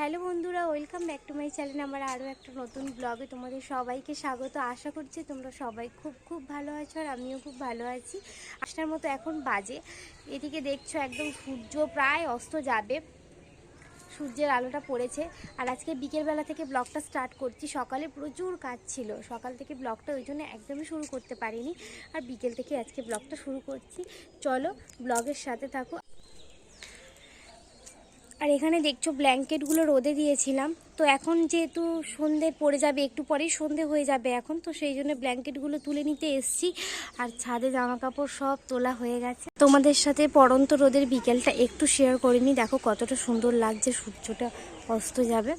Hello বন্ধুরা, welcome back to my channel. আমার আরও একটা নতুন ব্লগে তোমাদের সবাইকে স্বাগত। আশা করছি তোমরা সবাই খুব খুব ভালো আছো আর আমিও খুব ভালো আছি। আসার মতো এখন বাজে। এদিকে দেখছ একদম সূর্য প্রায় অস্ত যাবে। সূর্যের আলোটা পড়েছে। আর আজকে বিকেলবেলা থেকে ব্লগটা স্টার্ট করছি। সকালে প্রচুর কাজ ছিল। সকাল থেকে ব্লগটা ওই জন্য একদমই শুরু করতে পারিনি। আর বিকেল থেকে আজকে ব্লগটা শুরু করছি। চলো ব্লগের সাথে থাকো। আর এখানে দেখছ ব্ল্যাঙ্কেটগুলো রোদে দিয়েছিলাম। তো এখন যেহেতু সন্ধে পড়ে যাবে, একটু পরেই সন্ধে হয়ে যাবে এখন, তো সেই জন্য ব্ল্যাঙ্কেটগুলো তুলে নিতে এসছি। আর ছাদে জামা কাপড় সব তোলা হয়ে গেছে। তোমাদের সাথে পরন্ত রোদের বিকেলটা একটু শেয়ার করিনি। দেখো কতটা সুন্দর লাগছে, সূর্যটা অস্ত যাবে।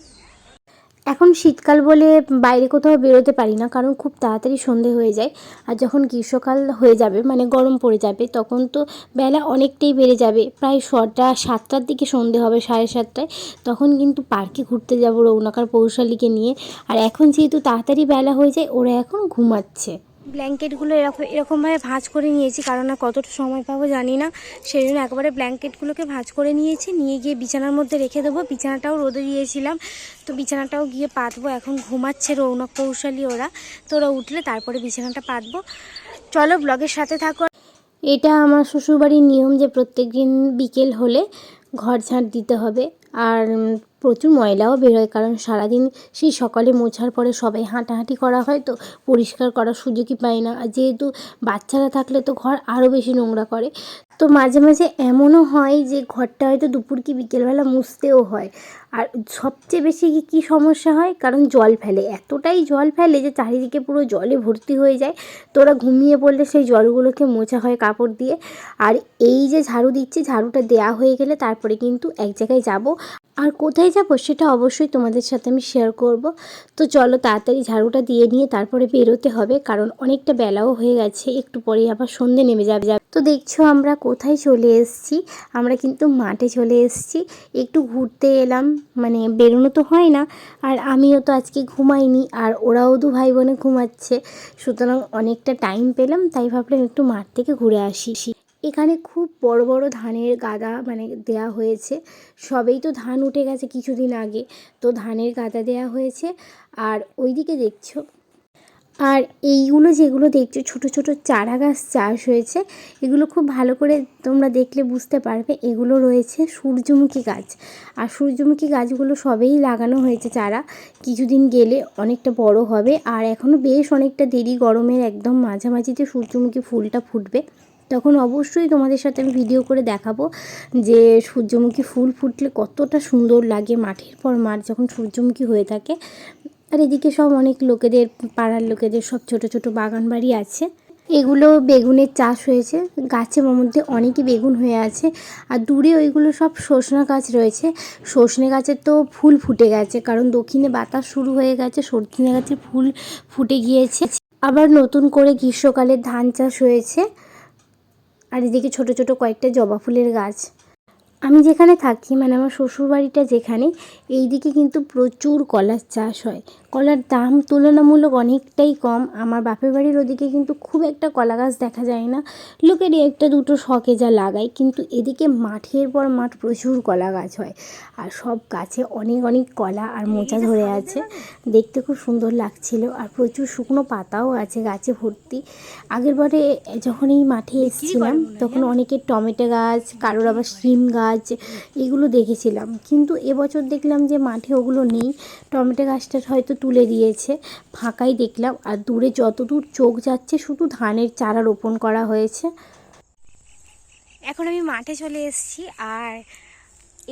এখন শীতকাল বলে বাইরে কোথাও বেরোতে পারি না, কারণ খুব তাড়াতাড়ি সন্ধে হয়ে যায়। আর যখন গ্রীষ্মকাল হয়ে যাবে মানে গরম পড়ে যাবে, তখন তো বেলা অনেকটাই বেড়ে যাবে। প্রায় ছটা, সাতটার দিকে সন্ধে হবে, সাড়ে সাতটায়। তখন কিন্তু পার্কে ঘুরতে যাব রৌনাকার পৌশালীকে নিয়ে। আর এখন যেহেতু তাড়াতাড়ি বেলা হয়ে যায়, ওরা এখন ঘুমাচ্ছে। ব্ল্যাঙ্কেটগুলো এরকম এরকমভাবে ভাঁজ করে নিয়েছি, কারণ আর কতটা সময় পাবো জানি না। সেই জন্য একবারে ব্ল্যাঙ্কেটগুলোকে ভাঁজ করে নিয়েছি, নিয়ে গিয়ে বিছানার মধ্যে রেখে দেবো। বিছানাটাও রোদে দিয়েছিলাম, তো বিছানাটাও গিয়ে পাতবো। এখন ঘুমাচ্ছে রৌনক কৌশলী ওরা, তো ওরা উঠলে তারপরে বিছানাটা পাতবো। চলো ব্লগের সাথে থাকো। এটা আমার শ্বশুরবাড়ির নিয়ম যে প্রত্যেক দিন বিকেল হলে ঘর ঝাঁট দিতে হবে, আর প্রচুর ময়লাও বেরোয় কারণ সারাদিন সেই সকালে মোছার পরে সবাই হাঁটাহাঁটি করা হয়, তো পরিষ্কার করার সুযোগই পায় না। আর যেহেতু বাচ্চারা থাকলে তো ঘর আরও বেশি নোংরা করে। তো মাঝে মাঝে এমনও হয় যে ঘরটা হয়তো দুপুর কি বিকেলবেলা মুছতেও হয়। আর সবচেয়ে বেশি কি সমস্যা হয়? কারণ জল ফেলে। এতটাই জল ফেলে যে চারিদিকে পুরো জলে ভর্তি হয়ে যায়। তো ওরা ঘুমিয়ে পড়লে সেই জলগুলোকে মোছা হয় কাপড় দিয়ে। আর এই যে ঝাড়ু দিচ্ছে, ঝাড়ুটা দেয়া হয়ে গেলে তারপরে কিন্তু এক জায়গায় যাব। আর কোথায় যাব সেটা অবশ্যই তোমাদের সাথে আমি শেয়ার করব। তো চলো তাড়াতাড়ি ঝাড়ুটা দিয়ে নিয়ে তারপরে বেরোতে হবে, কারণ অনেকটা বেলাও হয়ে গেছে, একটু পরেই আবার সন্ধে নেমে যাবে। যাবে তো দেখছ আমরা কোথায় চলে এসেছি, আমরা কিন্তু মাঠে চলে এসেছি, একটু ঘুরতে এলাম মানে বেরোনো তো হয় না, আর আমিও তো আজকে ঘুমাইনি, আর ওরাও দু ভাই বোনে ঘুমাচ্ছে, সুতরাং অনেকটা টাইম পেলাম, তাই ভাবলাম একটু মাঠ থেকে ঘুরে আসি। এখানে খুব বড় বড় ধানের গাদা মানে দেয়া হয়েছে। সবেই তো ধান উঠে গেছে কিছুদিন আগে। তো ধানের গাদা দেয়া হয়েছে। আর ওইদিকে দেখছ, আর এইগুলো যেগুলো দেখছ, ছোট ছোট চারা গাছ চাষ হয়েছে, এগুলো খুব ভালো করে তোমরা দেখলে বুঝতে পারবে, এগুলো রয়েছে সূর্যমুখী গাছ। আর সূর্যমুখী গাছগুলো সবেই লাগানো হয়েছে চারা। কিছুদিন গেলে অনেকটা বড় হবে। আর এখনও বেশ অনেকটা দেরি, গরমের একদম মাঝামাঝিতে সূর্যমুখী ফুলটা ফুটবে। তখন অবশ্যই তোমাদের সাথে আমি ভিডিও করে দেখাবো যে সূর্যমুখী ফুল ফুটলে কতটা সুন্দর লাগে মাঠের পর মাঠ যখন সূর্যমুখী হয়ে থাকে। আর এদিকে সব অনেক লোকেদের, পাড়ার লোকেদের সব ছোট ছোট বাগান বাড়ি আছে। এগুলো বেগুনের চাষ হয়েছে। গাছের মধ্যে অনেকই বেগুন হয়ে আছে। আর দূরে ওইগুলো সব সজনা গাছ রয়েছে। সজনে গাছের তো ফুল ফুটে গেছে, কারণ দক্ষিণে বাতাস শুরু হয়ে গেছে সজনে গাছের ফুল ফুটে গিয়েছে। আবার নতুন করে গ্রীষ্মকালে ধান চাষ হয়েছে। আর এদিকে ছোট ছোট কয়েকটা জবা ফুলের গাছ। আমি যেখানে থাকি মানে আমার শ্বশুরবাড়িটা যেখানে, এইদিকে কিন্তু প্রচুর কলার চাষ হয়। কলার দাম তুলনামূলক অনেকটাই কম। আমার বাপের বাড়ির ওদিকে কিন্তু খুব একটা কলা গাছ দেখা যায় না। লোকের একটা দুটো শখে যা লাগায় কিন্তু এদিকে মাঠের পর মাঠ প্রচুর কলা গাছ হয়। আর সব গাছে অনেক অনেক কলা আর মোচা ধরে আছে। দেখতে খুব সুন্দর লাগছিল। আর প্রচুর শুকনো পাতাও আছে গাছে ভর্তি। আগের বারে যখন এই মাঠে এসেছিলাম তখন অনেকের টমেটো গাছ কারোর আবার শিম গাছ এগুলো দেখেছিলাম। কিন্তু এবছর দেখলাম যে মাঠে ওগুলো নেই। টমেটো গাছটা হয়তো তুলে দিয়েছে। ফাঁকাই দেখলাম। আর দূরে যতদূর চোখ যাচ্ছে শুধু ধানের চারা রোপণ করা হয়েছে। এখন আমি মাঠে চলে এসেছি। আর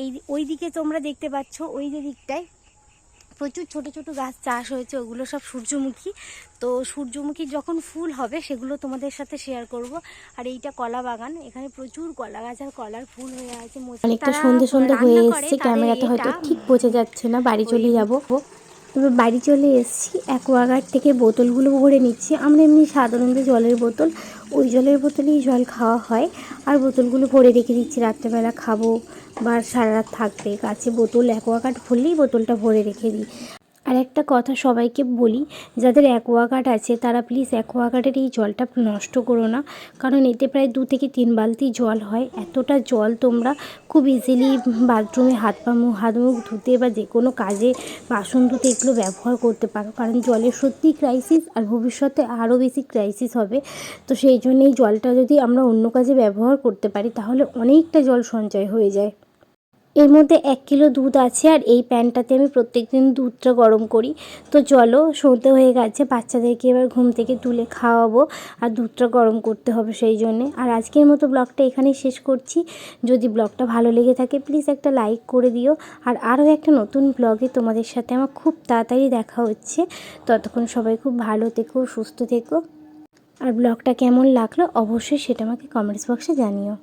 এই ওই দিকে তোমরা দেখতে পাচ্ছ ওই যে দিকটায় প্রচুর ছোট ছোট গাছ চাষ হয়েছে। ওগুলো সব সূর্যমুখী। তো সূর্যমুখী যখন ফুল হবে সেগুলো তোমাদের সাথে শেয়ার করব। আর এইটা কলা বাগান। এখানে প্রচুর কলা গাছ আর কলার ফুল হয়ে আছে। অনেকটা সন্ধে সন্ধে হয়ে এসছে। ক্যামেরাতে হয়তো ঠিক বোঝা যাচ্ছে না। বাড়ি চলে যাব। এবার বাড়ি চলে এসেছি। অ্যাকোয়াগার্ড থেকে বোতলগুলো ভরে নিচ্ছি। আমরা এমনি সাধারণত জলের বোতল, ওই জলের বোতলেই জল খাওয়া হয়। আর বোতলগুলো ভরে রেখে দিচ্ছি, রাত্রেবেলা খাব বা সারা রাত থাকবে। কাছে বোতল, অ্যাকোয়াগার্ড ভরলেই বোতলটা ভরে রেখে দিই। আর একটা কথা সবাইকে বলি, যাদের অ্যাকোয়াগার্ড আছে তারা প্লিজ অ্যাকোয়াগার্ডের এই জলটা নষ্ট করো না। কারণ এতে প্রায় দু থেকে তিন বালতি জল হয়। এতটা জল তোমরা খুব ইজিলি বাথরুমে হাত পা মুখ, হাত মুখ ধুতে বা যে কোনো কাজে বাসন ধুতে এগুলো ব্যবহার করতে পারো। কারণ জলের সত্যি ক্রাইসিস আর ভবিষ্যতে আরও বেশি ক্রাইসিস হবে। তো সেই জন্য এই জলটা যদি আমরা অন্য কাজে ব্যবহার করতে পারি, তাহলে অনেকটা জল সঞ্চয় হয়ে যায়। এর মধ্যে এক কিলো দুধ আছে আর এই প্যানটাতে আমি প্রত্যেকদিন দুধটা গরম করি। তো চলো, সন্ধে হয়ে গেছে, বাচ্চাদেরকে এবার ঘুম থেকে তুলে খাওয়াবো আর দুধটা গরম করতে হবে সেই জন্যে। আর আজকের মতো ব্লগটা এখানেই শেষ করছি। যদি ব্লগটা ভালো লেগে থাকে, প্লিজ একটা লাইক করে দিও। আর আরও একটা নতুন ব্লগে তোমাদের সাথে আমার খুব তাড়াতাড়ি দেখা হচ্ছে। ততক্ষণ সবাই খুব ভালো থেকো, সুস্থ থেকো। আর ব্লগটা কেমন লাগল, অবশ্যই সেটা আমাকে কমেন্টস বক্সে জানিও।